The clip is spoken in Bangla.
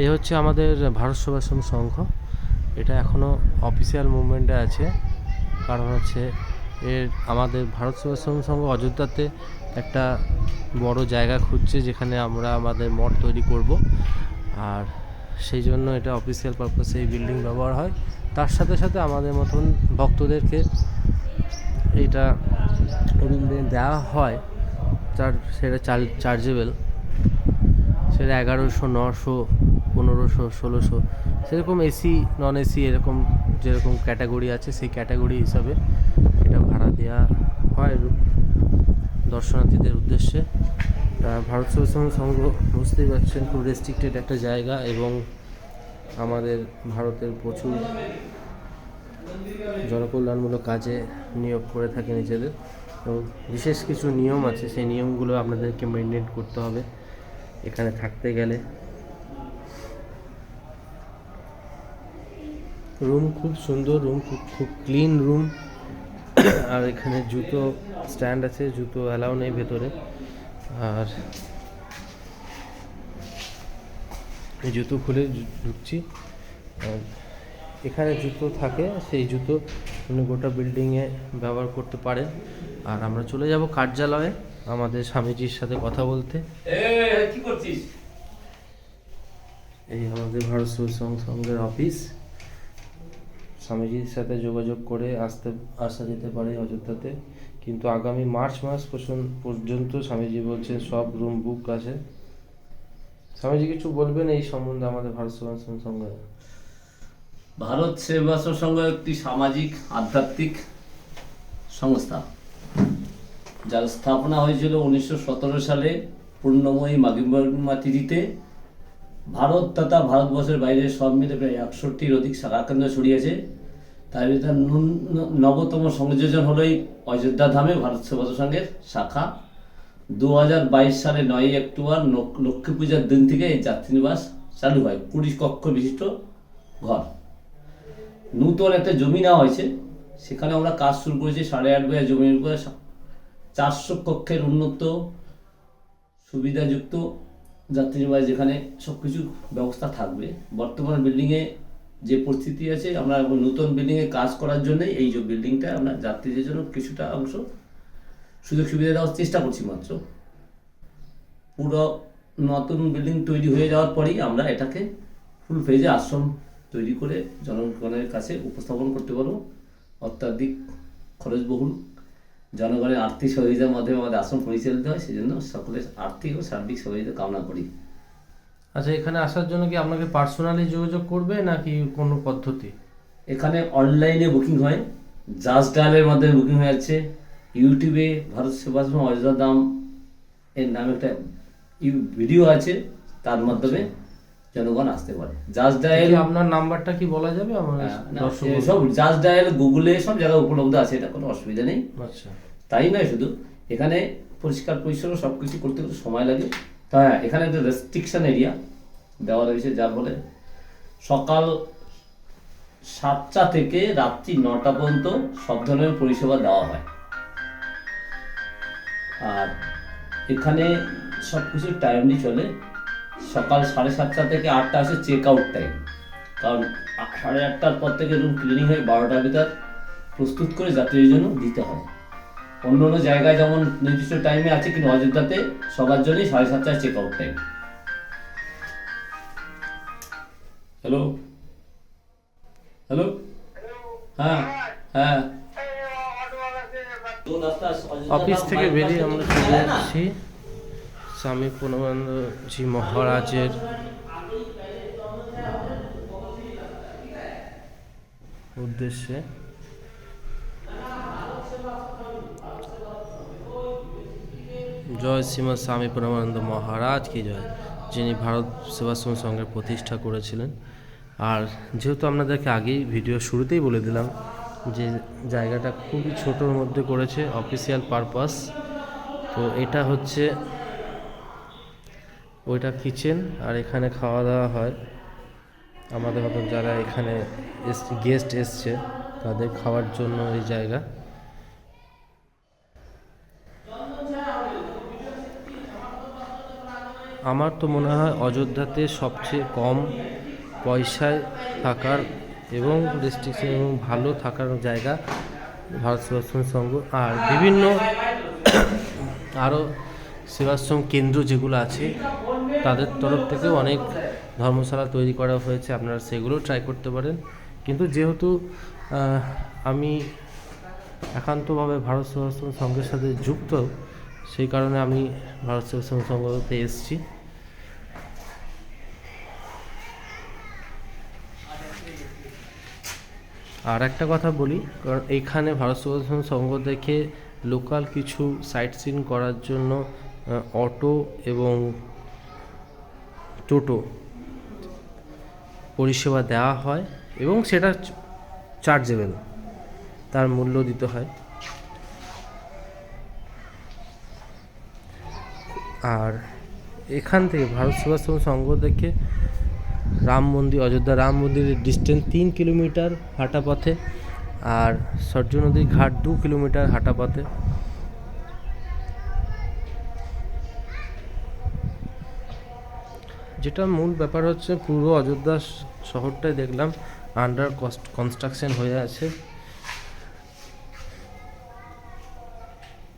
এই হচ্ছে আমাদের ভারত সেবাশ্রম সংঘ। এটা এখনও অফিসিয়াল মুভমেন্টে আছে। কারণ হচ্ছে এর আমাদের ভারত সেবাশ্রম সংঘ অযোধ্যাতে একটা বড় জায়গা খুঁজছে যেখানে আমরা আমাদের মঠ তৈরি করব। আর সেই জন্য এটা অফিসিয়াল পারপাসে এই বিল্ডিং ব্যবহার হয়। তার সাথে সাথে আমাদের মতন ভক্তদেরকে এইটা দেওয়া হয়। তার সেটা চার্জেবল সেটা এগারোশো, নশো পনেরোশো, ষোলোশো, সেরকম এসি নন এসি এরকম যেরকম ক্যাটাগরি আছে, সেই ক্যাটাগরি হিসাবে এটা ভাড়া দেওয়া হয় দর্শনার্থীদের উদ্দেশ্যে। ভারত সেবাশ্রম সংঘ বুঝতেই পারছেন খুব রেস্ট্রিক্টেড একটা জায়গা এবং আমাদের ভারতের প্রচুর জনকল্যাণমূলক কাজে নিয়োগ করে থাকে নিজেদের এবং বিশেষ কিছু নিয়ম আছে, সেই নিয়মগুলো আপনাদেরকে মেনটেন করতে হবে। এখানে থাকতে গেলে রুম খুব সুন্দর রুম খুব খুব ক্লিন রুম আর এখানে জুতো স্ট্যান্ড আছে জুতো অ্যালাউ নেই ভেতরে। আর এই জুতো খুলে ঢুকছি। আর এখানে জুতো থাকে সেই জুতো আপনি গোটা বিল্ডিংয়ে ব্যবহার করতে পারেন। আর আমরা চলে যাব কার্যালয়ে আমাদের স্বামীজির সাথে কথা বলতে। এই আমাদের ভারত সংঘের অফিস স্বামীজির সাথে যোগাযোগ করে আসতে, আসা যেতে পারে অযোধ্যাতে। কিন্তু আগামী মার্চ মাস পর্যন্ত- স্বামীজি বলছেন সব রুম বুক আছে। স্বামীজি কিছু বলবেন এই সম্বন্ধে আমাদের ভারত সেবাশ্রম সংঘে ভারত সেবাশ্রম সংঘ একটি সামাজিক, আধ্যাত্মিক সংস্থা। যার স্থাপনা হয়েছিল উনিশশো সতেরো সালে পূর্ণময়ী মাগিমা তিথিতে। ভারত তথা ভারতবর্ষের বাইরে সব মিলে প্রায় একষট্টির অধিক শাখা কেন্দ্র ছড়িয়েছে। তার ভিতরে নবতম সংযোজন হলো এই অযোধ্যা ধামে ভারত সেবাশ্রম সংঘের শাখা। দু হাজার বাইশ সালে নয়ই অক্টোবর লক- লক্ষ্মী পূজার দিন থেকে এই যাত্রীনিবাস চালু হয়। কুড়ি কক্ষ বিশিষ্ট ঘর। নূতন একটা জমি নেওয়া হয়েছে। সেখানে আমরা কাজ শুরু করেছি সাড়ে আট বিঘা জমির উপরে। চারশো কক্ষের উন্নত, সুবিধাযুক্ত যাত্রীনিবাস যেখানে সব কিছু ব্যবস্থা থাকবে, বর্তমান বিল্ডিংয়ে যে পরিস্থিতি আছে, আমরা নতুন বিল্ডিংয়ে কাজ করার জন্যই এই যে বিল্ডিংটা আমরা যাত্রীদের জন্য কিছুটা অংশ সুযোগ সুবিধা দেওয়ার চেষ্টা করছি মাত্র। পুরো নতুন বিল্ডিং তৈরি হয়ে যাওয়ার পরেই আমরা এটাকে ফুল ফেজে আশ্রম তৈরি করে জনগণের কাছে উপস্থাপন করতে পারব। অত্যাধিক খরচবহুল জনগণের আর্থিক সহযোগিতার মাধ্যমে আমাদের আশ্রম পরিচালিত হয় সেজন্য সকলের আর্থিক ও সার্বিক সহযোগিতা কামনা করি। আচ্ছা এখানে আসার জন্য কি আপনাকে পার্সোনালি যোগাযোগ করবে নাকি কোনো পদ্ধতি? এখানে অনলাইনে বুকিং হয় জাস্ট ডায়ালের মাধ্যমে বুকিং হয়ে যাচ্ছে ইউটিউবে ভারত সেবাশ্রম অযোধ্যা দাম এর নামে একটা ভিডিও আছে তার মাধ্যমে জনগণ আসতে পারে। জাস্ট ডায়াল আপনার নাম্বারটা কি বলা যাবে আমার হ্যাঁ, সব জাস্ট ডায়াল গুগলে সব জায়গায় উপলব্ধ আছে এটা কোনো অসুবিধা নেই। আচ্ছা। তাই নয় শুধু এখানে পরিষ্কার পরিচ্ছন্ন সব কিছু করতে একটু সময় লাগে। তা হ্যাঁ এখানে একটা রেস্ট্রিকশন এরিয়া দেওয়া রয়েছে যার ফলে সকাল সাতটা থেকে রাত্রি নটা পর্যন্ত সব ধরনের পরিষেবা দেওয়া হয়। আর এখানে সব কিছু টাইমলি চলে। সকাল সাড়ে সাতটা থেকে আটটা আসে চেক আউট টাইম কারণ সাড়ে আটটার পর থেকে রুম ক্লিনিং হয়ে বারোটার ভিতর প্রস্তুত করে যাত্রীদের জন্য দিতে হয়। অন্য অন্য জায়গায় যেমন নির্দিষ্ট টাইমে আছে কিন্তু অযোধ্যাতে সবার জন্যই সাড়ে সাতটায় check out time hello hello হ্যাঁ হ্যাঁ। অফিস থেকে বেরিয়ে আমরা চলে যাচ্ছি। স্বামী পূর্ণানন্দজি মহারাজের উদ্দেশ্যে জয় শ্রীমৎ স্বামী পরমানন্দ মহারাজ, কি জয়। যিনি ভারত সেবাশ্রম সংঘের প্রতিষ্ঠা করেছিলেন। আর যেহেতু আপনাদেরকে আগেই ভিডিও শুরুতেই বলে দিলাম যে জায়গাটা খুবই ছোটোর মধ্যে করেছে অফিসিয়াল পারপাস তো এটা হচ্ছে ওইটা কিচেন আর এখানে খাওয়া দাওয়া হয়। আমাদের মতন যারা এখানে গেস্ট এসছে, তাদের খাওয়ার জন্য এই জায়গা। আমার তো মনে হয় অযোধ্যাতে সবচেয়ে কম পয়সায় থাকার এবং রেস্ট্রিকশন এবং ভালো থাকার জায়গা ভারত সেবাশ্রম সংঘ আর বিভিন্ন আরও সেবাশ্রম কেন্দ্র যেগুলো আছে তাদের তরফ থেকে অনেক ধর্মশালা তৈরি করা হয়েছে, আপনারা সেগুলো ট্রাই করতে পারেন। কিন্তু যেহেতু আমি একান্তভাবে ভারত সেবাশ্রম সংঘের সাথে যুক্ত, সেই কারণে আমি ভারত সেবাশ্রম সংঘতে এসেছি। আর একটা কথা বলি, কারণ এইখানে ভারত সেবাশ্রম সংঘ দেখে লোকাল কিছু সাইট সিন করার জন্য অটো এবং টোটো পরিষেবা দেওয়া হয় এবং সেটা চার্জেবেল, তার মূল্য দিতে হয়। আর এখান থেকে ভারত সেবাশ্রম সংঘ থেকে রাম মন্দির, অযোধ্যা রাম মন্দিরের ডিস্টেন্স তিন কিলোমিটার হাঁটা পথে আর সূর্য নদীর ঘাট দু কিলোমিটার হাঁটা পথে যেটা মূল ব্যাপার হচ্ছে পুরো অযোধ্যা শহরটাই দেখলাম আন্ডার কনস্ট্রাকশন হয়ে আছে।